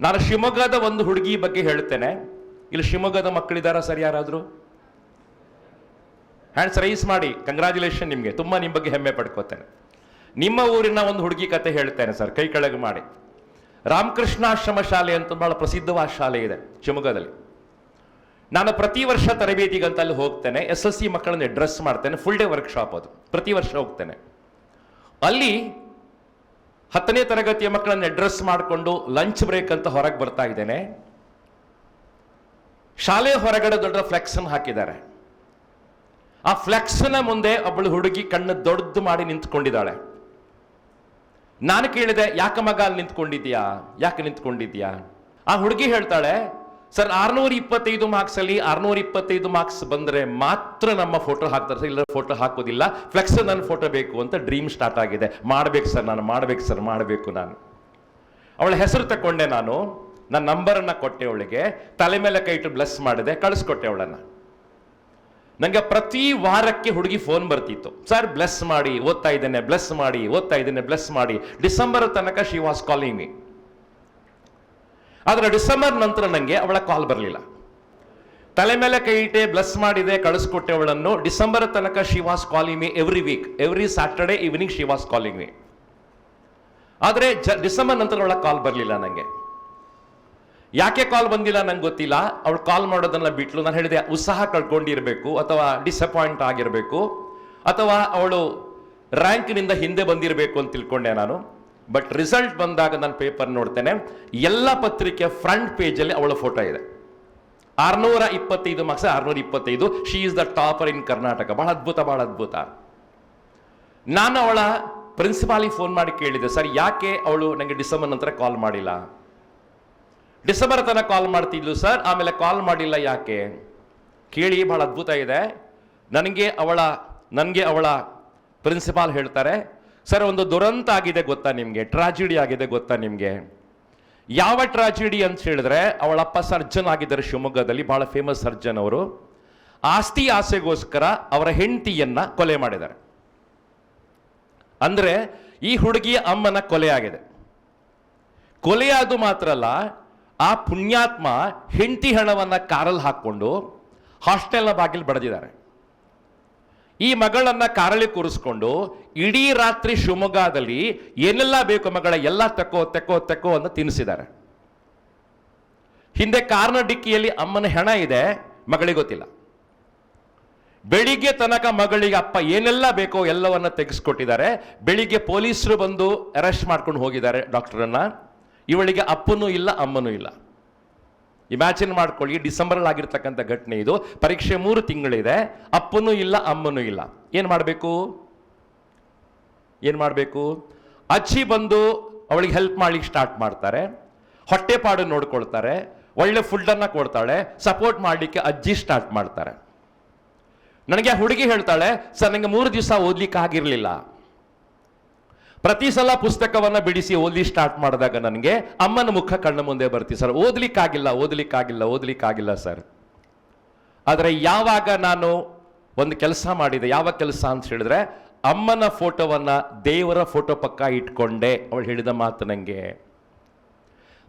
ನಾನು ಶಿವಮೊಗ್ಗದ ಒಂದು ಹುಡುಗಿ ಬಗ್ಗೆ ಹೇಳ್ತೇನೆ ಇಲ್ಲಿ ಶಿವಮೊಗ್ಗದ ಮಕ್ಕಳಿದಾರ ಸರ್ ಯಾರಾದ್ರು? ಹ್ಯಾಂಡ್ಸ್ ರೈಸ್ ಮಾಡಿ. ಕಂಗ್ರಾಚುಲೇಷನ್ ನಿಮಗೆ. ತುಂಬ ನಿಮ್ಮ ಬಗ್ಗೆ ಹೆಮ್ಮೆ ಪಡ್ಕೋತೇನೆ. ನಿಮ್ಮ ಊರಿನ ಒಂದು ಹುಡುಗಿ ಕತೆ ಹೇಳ್ತೇನೆ ಸರ್. ಕೈ ಕೆಳಗೆ ಮಾಡಿ. ರಾಮಕೃಷ್ಣಾಶ್ರಮ ಶಾಲೆ ಅಂತ ಬಹಳ ಪ್ರಸಿದ್ಧವಾದ ಶಾಲೆ ಇದೆ ಶಿವಮೊಗ್ಗದಲ್ಲಿ. ನಾನು ಪ್ರತಿ ವರ್ಷ ತರಬೇತಿಗಂತ ಅಲ್ಲಿ ಹೋಗ್ತೇನೆ. ಎಸ್ ಎಸ್ ಸಿ ಮಕ್ಕಳನ್ನ ಡ್ರೆಸ್ ಮಾಡ್ತೇನೆ. ಫುಲ್ ಡೇ ವರ್ಕ್ಶಾಪ್ ಅದು. ಪ್ರತಿ ವರ್ಷ ಹೋಗ್ತೇನೆ. ಅಲ್ಲಿ ಹತ್ತನೇ ತರಗತಿಯ ಮಕ್ಕಳನ್ನ ಅಡ್ರೆಸ್ ಮಾಡಿಕೊಂಡು ಲಂಚ್ ಬ್ರೇಕ್ ಅಂತ ಹೊರಗೆ ಬರ್ತಾ ಇದ್ದೇನೆ. ಶಾಲೆ ಹೊರಗಡೆ ದೊಡ್ಡ ಫ್ಲೆಕ್ಸ್ ಹಾಕಿದ್ದಾರೆ. ಆ ಫ್ಲೆಕ್ಸ್ನ ಮುಂದೆ ಒಬ್ಬಳು ಹುಡುಗಿ ಕಣ್ಣು ದೊಡ್ಡದು ಮಾಡಿ ನಿಂತ್ಕೊಂಡಿದ್ದಾಳೆ. ನಾನು ಕೇಳಿದೆ, ಯಾಕೆ ಮಗ ಅಲ್ಲಿ ನಿಂತ್ಕೊಂಡಿದ್ಯಾ ಯಾಕೆ ನಿಂತ್ಕೊಂಡಿದ್ಯಾ ಆ ಹುಡುಗಿ ಹೇಳ್ತಾಳೆ ಸರ್ ಆರ್ನೂರ ಇಪ್ಪತ್ತೈದು ಮಾರ್ಕ್ಸ್ ಅಲ್ಲಿ ಆರ್ನೂರ ಇಪ್ಪತ್ತೈದು ಮಾರ್ಕ್ಸ್ ಬಂದ್ರೆ ಮಾತ್ರ ನಮ್ಮ ಫೋಟೋ ಹಾಕ್ತಾರೆ. ಇಲ್ಲ ಫೋಟೋ ಹಾಕೋದಿಲ್ಲ. ಫ್ಲೆಕ್ಸ್ ನನ್ನ ಫೋಟೋ ಬೇಕು ಅಂತ ಡ್ರೀಮ್ ಸ್ಟಾರ್ಟ್ ಆಗಿದೆ. ಮಾಡ್ಬೇಕು ಸರ್ ನಾನು, ಮಾಡ್ಬೇಕು ಸರ್ ಮಾಡಬೇಕು ನಾನು. ಅವಳ ಹೆಸರು ತಕೊಂಡೆ ನಾನು. ನನ್ನ ನಂಬರನ್ನು ಕೊಟ್ಟೆ ಅವಳಿಗೆ. ತಲೆ ಮೇಲೆ ಕೈ ಇಟ್ಟು ಬ್ಲೆಸ್ ಮಾಡಿದೆ. ಕಳಿಸ್ಕೊಟ್ಟೆ ಅವಳನ್ನ. ನನಗೆ ಪ್ರತಿ ವಾರಕ್ಕೆ ಹುಡುಗಿ ಫೋನ್ ಬರ್ತಿತ್ತು. ಸರ್ ಬ್ಲೆಸ್ ಮಾಡಿ, ಓದ್ತಾ ಇದ್ದೇನೆ ಬ್ಲೆಸ್ ಮಾಡಿ, ಓದ್ತಾ ಇದ್ದೇನೆ ಬ್ಲೆಸ್ ಮಾಡಿ. ಡಿಸೆಂಬರ್ ತನಕ ಶಿ ವಾಸ್ ಕಾಲಿಂಗ್ ಮೀ ಆದ್ರೆ ಡಿಸೆಂಬರ್ ನಂತರ ನನಗೆ ಅವಳ ಕಾಲ್ ಬರಲಿಲ್ಲ. ತಲೆ ಮೇಲೆ ಕೈ ಇಟ್ಟೆ, ಬ್ಲೆಸ್ ಮಾಡಿದೆ, ಕಳಿಸ್ಕೊಟ್ಟೆ ಅವಳನ್ನು. ಡಿಸೆಂಬರ್ ತನಕ she calling me every week every Saturday evening she calling me ಆದರೆ ಜ, ಡಿಸೆಂಬರ್ ನಂತರ ಅವಳ ಕಾಲ್ ಬರಲಿಲ್ಲ ನನಗೆ ಯಾಕೆ ಕಾಲ್ ಬಂದಿಲ್ಲ ನಂಗೆ ಗೊತ್ತಿಲ್ಲ. ಅವಳು ಕಾಲ್ ಮಾಡೋದನ್ನು ಬಿಟ್ಲು. ನಾನು ಹೇಳಿದೆ, ಉತ್ಸಾಹ ಕಳ್ಕೊಂಡಿರಬೇಕು ಅಥವಾ ಡಿಸಪಾಯಿಂಟ್ ಆಗಿರಬೇಕು ಅಥವಾ ಅವಳು ರ್ಯಾಂಕ್ನಿಂದ ಹಿಂದೆ ಬಂದಿರಬೇಕು ಅಂತ ತಿಳ್ಕೊಂಡೆ ನಾನು. ಬಟ್ ರಿಸಲ್ಟ್ ಬಂದಾಗ ನಾನು ಪೇಪರ್ ನೋಡ್ತೇನೆ. ಎಲ್ಲ ಪತ್ರಿಕೆ ಫ್ರಂಟ್ ಪೇಜಲ್ಲಿ ಅವಳ ಫೋಟೋ ಇದೆ. ಆರುನೂರ ಇಪ್ಪತ್ತೈದು ಮಾರ್ಕ್ಸ್ ಆರುನೂರ ಇಪ್ಪತ್ತೈದು she is the topper in Karnataka ಬಹಳ ಅದ್ಭುತ ಬಹಳ ಅದ್ಭುತ. ನಾನು ಅವಳ ಪ್ರಿನ್ಸಿಪಾಲಿಗೆ ಫೋನ್ ಮಾಡಿ ಕೇಳಿದೆ, ಸರ್, ಯಾಕೆ ಅವಳು ನನಗೆ ಡಿಸೆಂಬರ್ ನಂತರ ಕಾಲ್ ಮಾಡಿಲ್ಲ? ಡಿಸೆಂಬರ್ ತನಕ ಕಾಲ್ ಮಾಡ್ತಿದ್ಲು, ಸರ್, ಆಮೇಲೆ ಕಾಲ್ ಮಾಡಿಲ್ಲ ಯಾಕೆ? ಕೇಳಿ ಬಹಳ ಅದ್ಭುತ ಇದೆ. ನನಗೆ ಅವಳ ನನಗೆ ಅವಳ ಪ್ರಿನ್ಸಿಪಾಲ್ ಹೇಳ್ತಾರೆ ಸರ್, ಒಂದು ದುರಂತ ಆಗಿದೆ ಗೊತ್ತಾ ನಿಮಗೆ? ಟ್ರಾಜಿಡಿ ಆಗಿದೆ ಗೊತ್ತಾ ನಿಮಗೆ? ಯಾವ ಟ್ರಾಜಿಡಿ ಅಂತ ಹೇಳಿದ್ರೆ ಅವಳಪ್ಪ ಸರ್ಜನ್ ಆಗಿದ್ದಾರೆ ಶಿವಮೊಗ್ಗದಲ್ಲಿ, ಬಹಳ ಫೇಮಸ್ ಸರ್ಜನ್ ಅವರು. ಆಸ್ತಿ ಆಸೆಗೋಸ್ಕರ ಅವರ ಹೆಂಡತಿಯನ್ನ ಕೊಲೆ ಮಾಡಿದ್ದಾರೆ. ಅಂದ್ರೆ, ಈ ಹುಡುಗಿಯ ಅಮ್ಮನ ಕೊಲೆ ಆಗಿದೆ. ಕೊಲೆಯಾದು ಮಾತ್ರ ಅಲ್ಲ, ಆ ಪುಣ್ಯಾತ್ಮ ಹೆಂಡತಿ ಹಣವನ್ನ ಕಾರಲ್ಲಿ ಹಾಕ್ಕೊಂಡು ಹಾಸ್ಟೆಲ್ನ ಬಾಗಿಲು ಬಡದಿದ್ದಾರೆ. ಈ ಮಗಳನ್ನ ಕಾರಳಿ ಕೂರಿಸ್ಕೊಂಡು ಇಡೀ ರಾತ್ರಿ ಶಿವಮೊಗ್ಗದಲ್ಲಿ ಏನೆಲ್ಲ ಬೇಕು ಮಗಳ, ಎಲ್ಲ ತಕ್ಕೋ, ತೆಕ್ಕೋ ತೆಕ್ಕೋ ಅಂತ ತಿನ್ನಿಸಿದ್ದಾರೆ. ಹಿಂದೆ ಕಾರ್ನ ಡಿಕ್ಕಿಯಲ್ಲಿ ಅಮ್ಮನ ಹೆಣ ಇದೆ, ಮಗಳಿಗೆ ಗೊತ್ತಿಲ್ಲ. ಬೆಳಿಗ್ಗೆ ತನಕ ಮಗಳಿಗೆ ಅಪ್ಪ ಏನೆಲ್ಲ ಬೇಕೋ ಎಲ್ಲವನ್ನ ತೆಗೆಸ್ಕೊಟ್ಟಿದ್ದಾರೆ. ಬೆಳಿಗ್ಗೆ ಪೊಲೀಸರು ಬಂದು ಅರೆಸ್ಟ್ ಮಾಡ್ಕೊಂಡು ಹೋಗಿದ್ದಾರೆ ಡಾಕ್ಟರನ್ನ. ಇವಳಿಗೆ ಅಪ್ಪನೂ ಇಲ್ಲ, ಅಮ್ಮನೂ ಇಲ್ಲ. ಇಮ್ಯಾಜಿನ್ ಮಾಡ್ಕೊಳ್ಳಿ ಡಿಸೆಂಬರ್ ಆಗಿರ್ತಕ್ಕಂಥ ಘಟನೆ ಇದು. ಪರೀಕ್ಷೆ ಮೂರು ತಿಂಗಳಿದೆ. ಅಪ್ಪನೂ ಇಲ್ಲ, ಅಮ್ಮನೂ ಇಲ್ಲ. ಏನು ಮಾಡಬೇಕು? ಏನು ಮಾಡಬೇಕು? ಅಜ್ಜಿ ಬಂದು ಅವಳಿಗೆ ಹೆಲ್ಪ್ ಮಾಡ್ಲಿಕ್ಕೆ ಸ್ಟಾರ್ಟ್ ಮಾಡ್ತಾರೆ. ಹೊಟ್ಟೆಪಾಡು ನೋಡ್ಕೊಳ್ತಾರೆ. ಒಳ್ಳೆ ಫುಡ್ಡನ್ನು ಕೊಡ್ತಾಳೆ. ಸಪೋರ್ಟ್ ಮಾಡಲಿಕ್ಕೆ ಅಜ್ಜಿ ಸ್ಟಾರ್ಟ್ ಮಾಡ್ತಾರೆ. ನನಗೆ ಹುಡುಗಿ ಹೇಳ್ತಾಳೆ, ಸರ್ ನನಗೆ ಮೂರು ದಿವಸ ಓದ್ಲಿಕ್ಕೆ ಆಗಿರಲಿಲ್ಲ. ಪ್ರತಿ ಸಲ ಪುಸ್ತಕವನ್ನ ಬಿಡಿಸಿ ಓದ್ಲಿ ಸ್ಟಾರ್ಟ್ ಮಾಡಿದಾಗ ನನಗೆ ಅಮ್ಮನ ಮುಖ ಕಣ್ಣ ಮುಂದೆ ಬರ್ತಿ ಸರ್. ಓದ್ಲಿಕ್ಕಾಗಿಲ್ಲ ಓದ್ಲಿಕ್ಕಾಗಿಲ್ಲ ಓದ್ಲಿಕ್ಕಾಗಿಲ್ಲ ಸರ್. ಆದರೆ ಯಾವಾಗ ನಾನು ಒಂದು ಕೆಲಸ ಮಾಡಿದೆ, ಯಾವ ಕೆಲಸ ಅಂತ ಹೇಳಿದ್ರೆ ಅಮ್ಮನ ಫೋಟೋವನ್ನು ದೇವರ ಫೋಟೋ ಪಕ್ಕ ಇಟ್ಕೊಂಡೆ. ಅವಳು ಹೇಳಿದ ಮಾತು ನನಗೆ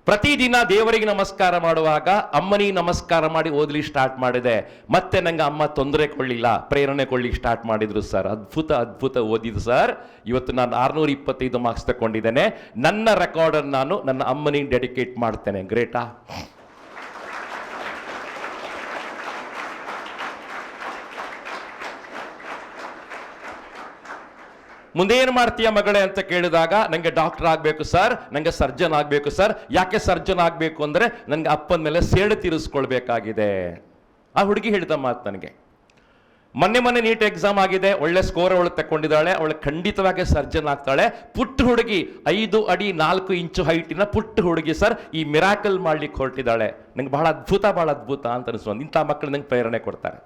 ಪ್ರತಿದಿನ ದೇವರಿಗೆ ನಮಸ್ಕಾರ ಮಾಡುವಾಗ ಅಮ್ಮನಿಗೆ ನಮಸ್ಕಾರ ಮಾಡಿ ಓದಲಿ ಸ್ಟಾರ್ಟ್ ಮಾಡಿದೆ. ಮತ್ತೆ ನಂಗೆ ಅಮ್ಮ ತೊಂದರೆ ಕೊಡಲಿಲ್ಲ, ಪ್ರೇರಣೆ ಕೊಡ್ಲಿಕ್ಕೆ ಸ್ಟಾರ್ಟ್ ಮಾಡಿದ್ರು ಸರ್ ಅದ್ಭುತ ಅದ್ಭುತ ಓದಿದ್ದು ಸರ್ ಇವತ್ತು ನಾನು ಆರ್ನೂರ ಇಪ್ಪತ್ತೈದು ಮಾರ್ಕ್ಸ್ ತಗೊಂಡಿದ್ದೇನೆ. ನನ್ನ ರೆಕಾರ್ಡನ್ನು ನಾನು ನನ್ನ ಅಮ್ಮನಿಗೆ ಡೆಡಿಕೇಟ್ ಮಾಡ್ತೇನೆ. ಗ್ರೇಟಾ ಮುಂದೆ ಏನು ಮಾಡ್ತೀಯ ಮಗಳೇ ಅಂತ ಕೇಳಿದಾಗ ನನಗೆ ಡಾಕ್ಟರ್ ಆಗಬೇಕು ಸರ್ ನಂಗೆ ಸರ್ಜನ್ ಆಗಬೇಕು ಸರ್ ಯಾಕೆ ಸರ್ಜನ್ ಆಗಬೇಕು ಅಂದ್ರೆ ನನಗೆ ಅಪ್ಪನ ಮೇಲೆ ಸೇಡು ತೀರಿಸ್ಕೊಳ್ಬೇಕಾಗಿದೆ. ಆ ಹುಡುಗಿ ಹೇಳಿದ ಮಾತು ನನಗೆ. ಮೊನ್ನೆ ಮೊನ್ನೆ ನೀಟ್ ಎಕ್ಸಾಮ್ ಆಗಿದೆ, ಒಳ್ಳೆ ಸ್ಕೋರ್ ಅವಳು ತಕೊಂಡಿದ್ದಾಳೆ ಅವಳು ಖಂಡಿತವಾಗಿ ಸರ್ಜನ್ ಆಗ್ತಾಳೆ. ಪುಟ್ಟ ಹುಡುಗಿ, ಐದು ಅಡಿ ನಾಲ್ಕು ಇಂಚು ಹೈಟಿನ ಪುಟ್ಟ ಹುಡುಗಿ ಸರ್ ಈ ಮಿರಾಕಲ್ ಮಾಡ್ಲಿಕ್ಕೆ ಹೊರಟಿದ್ದಾಳೆ. ನಂಗೆ ಬಹಳ ಅದ್ಭುತ ಬಹಳ ಅದ್ಭುತ ಅಂತ ಅನಿಸ್ತು ಇಂಥ ಮಕ್ಕಳು ನಂಗೆ ಪ್ರೇರಣೆ ಕೊಡ್ತಾರೆ.